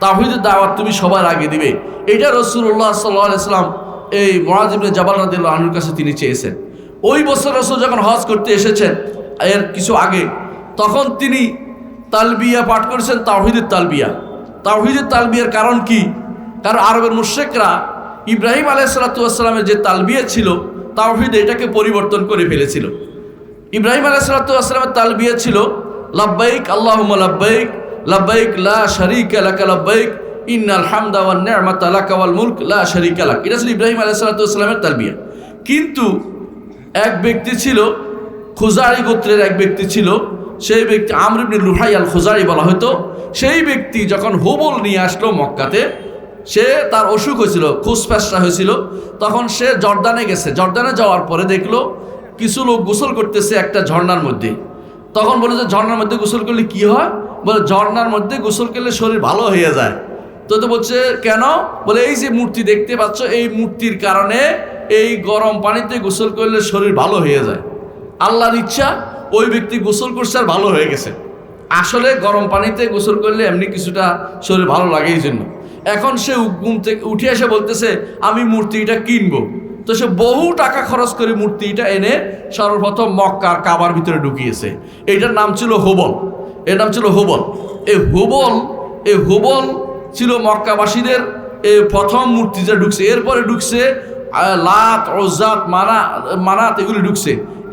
তাহিদের দাওয়াত তুমি সবার আগে দিবে। এটা রসুল্লাহ সাল্লাম এই মহাজিবনে জাবাল রাদিল্লাহ আনুর কাছে তিনি চেয়েছেন। ওই বছর রসুল যখন হজ করতে এসেছেন, এর কিছু আগে, তখন তিনি তালবিয়া পাঠ করেছেন তাহিদের তালবিয়া। তাহিদের তালবিয়ার কারণ কি? কারণ আরবের মুশেকরা ইব্রাহিম আলাইসালাতামের যে তালবিয়া ছিল, তাওহিদ এটাকে পরিবর্তন করে ফেলেছিল। ইব্রাহিম আলাইসালাতামের তালবিয়া ছিল, লাব্বাইক আল্লাহ লাব্বাইক লাব্বাইক, লা শরিক লাকা লাব্বাইক, ইন্নাল হামদা ওয়ান নি'মাতা লাকা ওয়াল মুলক, লা শরিকা লাক। এটা ছিল ইব্রাহিম আলাইসালাতামের তালবিয়া কিন্তু এক ব্যক্তি ছিল, খুজারি গোত্রের এক ব্যক্তি ছিল, সেই ব্যক্তি আমরিবনি লুহাই আল খুজারি বলা হতো সেই ব্যক্তি যখন হোবল নিয়ে আসলো মক্কাতে, সে তার অসুখ হয়েছিল খুসপ্যাসটা হয়েছিল, তখন সে জর্দানে গেছে। জর্দানে যাওয়ার পরে দেখল, কিছু লোক গোসল করতেছে একটা ঝর্নার মধ্যে। তখন বলে যে ঝর্ণার মধ্যে গোসল করলে কি হয়? বলে ঝর্নার মধ্যে গোসল করলে শরীর ভালো হয়ে যায়। তো তো বলছে, কেন? বলে, এই যে মূর্তি দেখতে পাচ্ছ, এই মূর্তির কারণে এই গরম পানিতে গোসল করলে শরীর ভালো হয়ে যায়। আল্লাহর ইচ্ছা, ওই ব্যক্তি গোসল করছে আর ভালো হয়ে গেছে। আসলে গরম পানিতে গোসল করলে এমনি কিছুটা শরীর ভালো লাগে এই জন্য এখন সে ঘুম থেকে উঠে এসে বলতেছে, আমি মূর্তিটা কিনবো। তো সে বহু টাকা খরচ করে মূর্তিটা এনে সর্বপ্রথম মক্কার কাবার ভিতরে ঢুকিয়েছে। এইটার নাম ছিল হোবল। এর নাম ছিল হোবল। এই হোবল এই হোবল ছিল মক্কাবাসীদের এই প্রথম মূর্তি যে ঢুকছে। এরপরে ঢুকছে লাত ওজাত মানা, মানাত এগুলি ঢুকছে।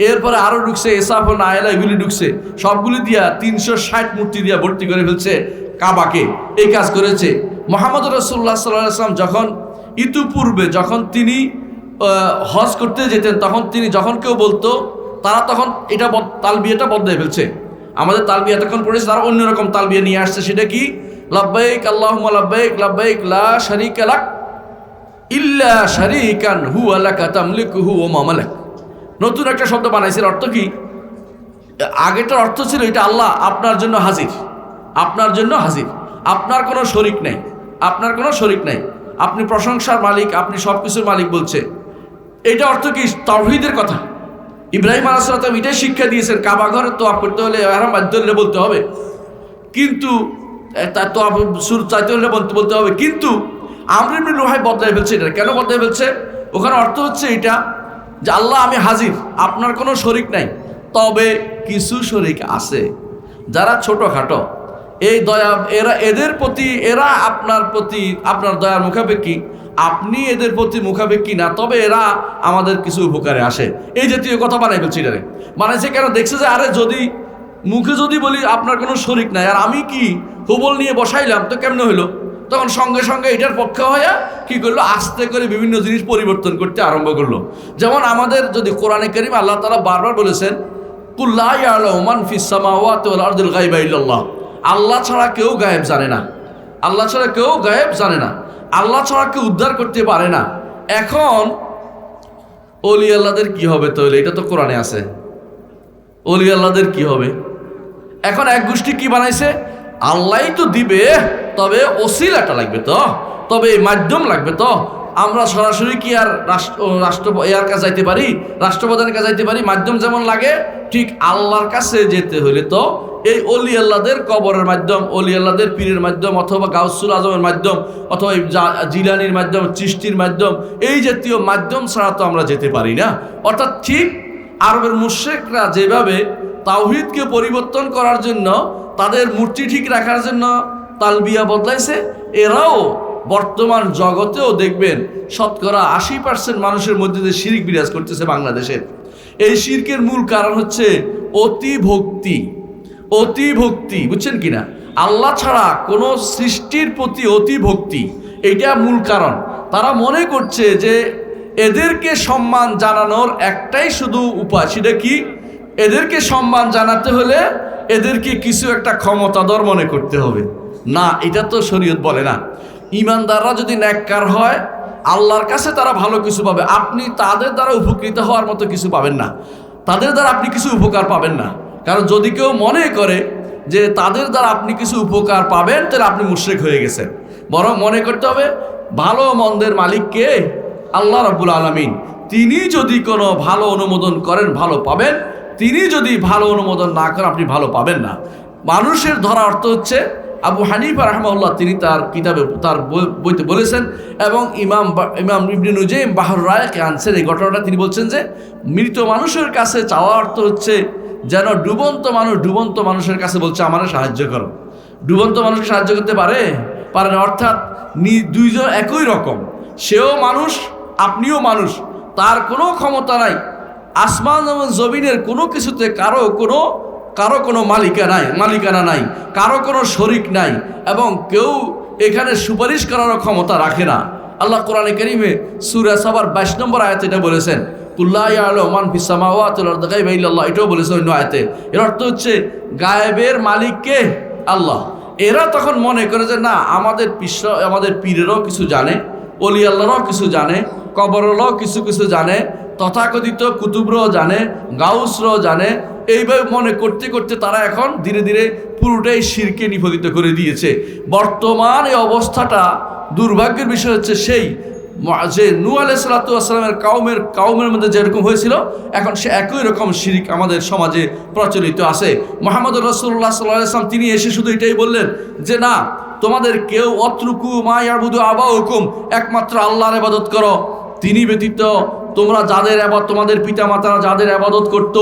এরপরে আরও ঢুকছে, এসাফ, নায়লা এগুলি ঢুকছে। সবগুলি দিয়া তিনশো ষাট মূর্তি দিয়া ভর্তি করে ফেলছে কাবাকে। এই কাজ করেছে। মোহাম্মদ রসুল্লাহ সাল্লাম যখন ইতুপূর্বে যখন তিনি হজ করতে যেতেন, তখন তিনি যখন কেউ বলতো, তারা তখন এটা বদ- তালবিয়াটা বদলে ফেলছে। আমাদের তালবিয়া তখন পড়েছে, তারা অন্যরকম তালবিয়া নিয়ে আসছে, সেটা কি? লাব্বাইক আল্লাহ লাব্বাইক লাব্বাইক লা শারিকা লাক, ইল্লা শারিকান হু আলাকা তামলিকুহু ও মামালাক নতুন একটা শব্দ বানাইছে অর্থ কি? আগেটার অর্থ ছিল এটা আল্লাহ আপনার জন্য হাজির, আপনার জন্য হাজির। আপনার কোনো শরিক নাই, আপনার কোনো শরিক নাই। আপনি প্রশংসার মালিক, আপনি সব কিছুর মালিক বলছে। এটা অর্থ কি? তৌহিদের কথা। ইব্রাহিম আলাহাম এটাই শিক্ষা দিয়েছেন, কাবা ঘরে তো আপ করতে হলে আরাম বাধ্য বলতে হবে। কিন্তু তার তো সুর চাইতে হলে বলতে বলতে হবে। কিন্তু আমরিন লোহাই বদলাই ফেলছে এটা। কেন বদলাই ফেলছে? ওখানে অর্থ হচ্ছে এটা যে, আল্লাহ, আমি হাজির। আপনার কোনো শরিক নাই। তবে কিছু শরিক আছে যারা ছোটোখাটো। এই দয়া, এরা, এদের প্রতি, এরা আপনার প্রতি, আপনার দয়ার মুখাপেক্ষী। আপনি এদের প্রতি মুখাপেক্ষী না তবে এরা আমাদের কিছু উপকারে আসে। এই জাতীয় কথা বানাই ফেলছি এটারে বানাইছে কেন? দেখছে যে, আরে যদি, মুখে যদি বলি আপনার কোনো শরিক নাই, আর আমি কি হুবল নিয়ে বসাইলাম, তো কেমনে হইল? তখন সঙ্গে সঙ্গে এটার পক্ষে হয়ে কি করল? আস্তে করে বিভিন্ন জিনিস পরিবর্তন করতে আরম্ভ করল। যেমন আমাদের যদি কোরআনে করিম আল্লাহ তালা বারবার বলেছেন কুল্লাহ আল্লাহ ছাড়া কেউ গায়েব জানে না। আল্লাহ ছাড়া কেউ গায়েব জানে না। আল্লাহ ছাড়া কেউ উদ্ধার করতে পারে না। এখন অলি আল্লাহদের কি হবে তাহলে? এটা তো কোরআনে আছে। অলি আল্লাহদের কি হবে? এখন এক গোষ্ঠী কি বানাইছে? আল্লাহই তো দিবে, তবে ওসিলাটা লাগবে তো, তবে মাধ্যম লাগবে তো। আমরা সরাসরি কি আর রাষ্ট্র রাষ্ট্র, এর কাছে যাইতে পারি? রাষ্ট্রপ্রধানের কাছে যাইতে পারি? মাধ্যম যেমন লাগে, ঠিক আল্লাহর কাছে যেতে হলে তো এই অলি আল্লাহদের কবরের মাধ্যম, অলি আল্লাদের পীরের মাধ্যম, অথবা গাউসুল আজমের মাধ্যম, অথবা জিলানির মাধ্যম চিষ্টির মাধ্যম, এই জাতীয় মাধ্যম ছাড়া তো আমরা যেতে পারি না। অর্থাৎ ঠিক আরবের মুশ্রেকরা যেভাবে তাওহিদকে পরিবর্তন করার জন্য, তাদের মূর্তি ঠিক রাখার জন্য তালবিয়া বদলাইছে, এরাও বর্তমান জগতেও দেখবেন শতকরা আশি পার্সেন্ট মানুষের মধ্যে যে শিরিক বিরাজ করতেছে বাংলাদেশের এই শিরকের মূল কারণ হচ্ছে অতি ভক্তি অতি ভক্তি বুঝছেন কিনা? আল্লাহ ছাড়া কোনো সৃষ্টির প্রতি অতি ভক্তি এটা মূল কারণ। তারা মনে করছে যে এদেরকে সম্মান জানানোর একটাই শুধু উপায়, সেটা কি? এদেরকে সম্মান জানাতে হলে এদেরকে কিছু একটা ক্ষমতাধর মনে করতে হবে। না, এটা তো শরীয়ত বলে না। ইমানদাররা যদি ন্যাক্কার হয়, আল্লাহর কাছে তারা ভালো কিছু পাবে। আপনি তাদের দ্বারা উপকৃত হওয়ার মতো কিছু পাবেন না। তাদের দ্বারা আপনি কিছু উপকার পাবেন না। কারণ যদি কেউ মনে করে যে তাদের দ্বারা আপনি কিছু উপকার পাবেন, তাহলে আপনি মুশ্রিক হয়ে গেছেন। বরং মনে করতে হবে, ভালো মন্দের মালিক কে আল্লাহ রাব্বুল আলমিন, তিনি যদি কোনো ভালো অনুমোদন করেন, ভালো পাবেন। তিনি যদি ভালো অনুমোদন না করেন, আপনি ভালো পাবেন না। মানুষের ধরা অর্থ হচ্ছে, আবু হানিফা রহমাউল্লাহ তিনি তার কিতাবে, তার বই- বইতে বলেছেন, এবং ইমাম ইমাম ইবনে নুজাইম বাহর রায়কে আনছেন। এই ঘটনাটা তিনি বলছেন যে, মৃত মানুষের কাছে চাওয়া অর্থ হচ্ছে যেন ডুবন্ত মানুষ ডুবন্ত মানুষের কাছে বলছে, আমারে সাহায্য করো। ডুবন্ত মানুষকে সাহায্য করতে পারে? পারে না। অর্থাৎ দুইজন একই রকম। সেও মানুষ, আপনিও মানুষ। তার কোনো ক্ষমতা নাই। আসমান এবং জমিনের কোনো কিছুতে কারও কোনো কারও কোনো মালিকা নাই, মালিকানা নাই, কারও কোনো শরিক নাই এবং কেউ এখানে সুপারিশ করারও ক্ষমতা রাখে না। আল্লাহ কোরআনে করিমে সুরা সাবার বাইশ নম্বর আয়াত এটা বলেছেন কুল্লাহ মান ফিসামাওয়াতুল্লাহ এটাও বলেছে অন্য আয়তে। এর অর্থ হচ্ছে গায়েবের মালিক কে? আল্লাহ। এরা তখন মনে করে যে, না, আমাদের পিস, আমাদের পীরেরও কিছু জানে অলি আল্লাহরাও কিছু জানে, কবররাও কিছু কিছু জানে, তথাকথিত কুতুবরাও জানে, গাউসরাও জানে। এইভাবে মনে করতে করতে তারা এখন ধীরে ধীরে পুরোটাই শিরকে নিপতিত করে দিয়েছে। বর্তমান এই অবস্থাটা দুর্ভাগ্যের বিষয় হচ্ছে সেই যে নু আলাই সালাতামের কাউমের কাউমের মধ্যে যেরকম হয়েছিল, এখন সে একই রকম শিরিক আমাদের সমাজে প্রচলিত আছে। মোহাম্মদ রসুল্লাহ সাল্লাম, তিনি এসে শুধু এটাই বললেন যে, না, তোমাদের কেউ অত্রুকু মায়াবুদু আবা হুকুম একমাত্র আল্লাহর আবাদত করো। তিনি ব্যতীত তোমরা যাদের আবার তোমাদের পিতামাতারা যাদের আবাদত করতো,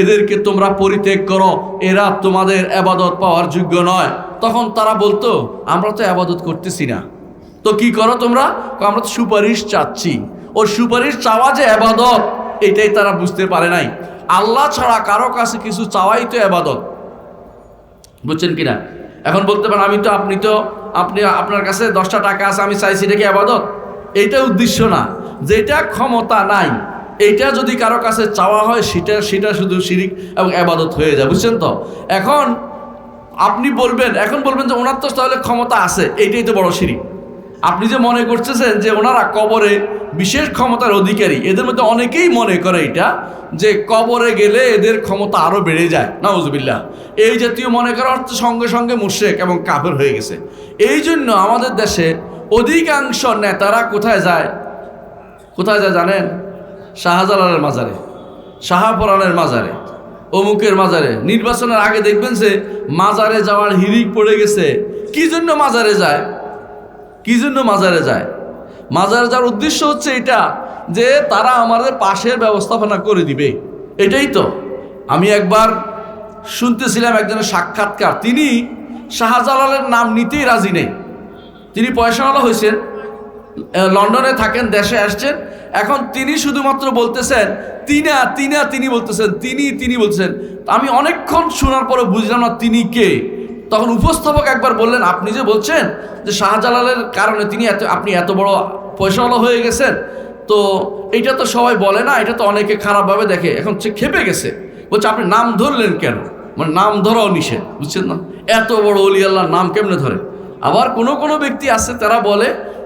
এদেরকে তোমরা পরিত্যাগ করো। এরা তোমাদের আবাদত পাওয়ার যোগ্য নয়। তখন তারা বলতো, আমরা তো আবাদত করতেছি না। তো কি করো তোমরা? আমরা সুপারিশ চাচ্ছি। ও সুপারিশ চাওয়া যে আবাদত এটাই তারা বুঝতে পারে নাই। আল্লাহ ছাড়া কারও কাছে কিছু চাওয়াই তো আবাদত বুঝছেন কিনা? এখন বলতে পারেন, আমি তো, আপনি তো, আপনি, আপনার কাছে দশটা টাকা আছে, আমি চাইছি, এটা কি আবাদত এইটা উদ্দেশ্য না। যেটা ক্ষমতা নাই, এইটা যদি কারও কাছে চাওয়া হয়, সেটা সেটা শুধু শিরিক এবং আবাদত হয়ে যায়। বুঝছেন তো? এখন আপনি বলবেন, এখন বলবেন যে ওনার তো তাহলে ক্ষমতা আছে, এইটাই তো বড় শিরিক। আপনি যে মনে করতেছেন যে ওনারা কবরে বিশেষ ক্ষমতার অধিকারী, এদের মধ্যে অনেকেই মনে করে এটা, যে কবরে গেলে এদের ক্ষমতা আরও বেড়ে যায়। নাউজুবিল্লাহ। এই জাতীয় মনে করা অর্থ সঙ্গে সঙ্গে মুশেক এবং কাফের হয়ে গেছে। এই জন্য আমাদের দেশে অধিকাংশ নেতারা কোথায় যায়? কোথায় যায় জানেন? শাহজালালের মাজারে, শাহাপরানের মাজারে, অমুকের মাজারে। নির্বাচনের আগে দেখবেন যে মাজারে যাওয়ার হিরিক পড়ে গেছে। কি জন্য মাজারে যায়? কি জন্য মাজারে যায়? মাজারে যাওয়ার উদ্দেশ্য হচ্ছে এটা যে তারা আমাদের পাশের ব্যবস্থাপনা করে দিবে। এটাই তো। আমি একবার শুনতেছিলাম একজনের সাক্ষাৎকার। তিনি শাহজালালের নাম নিতেই রাজি নেই। তিনি পয়সাওয়ালা হয়েছেন লন্ডনে থাকেন, দেশে আসছেন। এখন তিনি শুধুমাত্র বলতেছেন, তিনা তিনা, তিনি বলতেছেন, তিনি তিনি বলতেছেন। আমি অনেকক্ষণ শোনার পরে বুঝলাম না তিনি কে। তখন উপস্থাপক একবার বললেন, আপনি যে বলছেন যে শাহজালালের কারণে তিনি এত, আপনি এত বড় পয়সাওয়ালা হয়ে গেছেন, তো এটা তো সবাই বলে না, এটা তো অনেকে খারাপভাবে দেখে। এখন সে খেপে গেছে। বলছে, আপনি নাম ধরলেন কেন? মানে নাম ধরাও নিষেধ, বুঝছেন না? এত বড় অলি আল্লাহর নাম কেমনে ধরে? আবার কোনো কোনো ব্যক্তি আছে, তারা বলে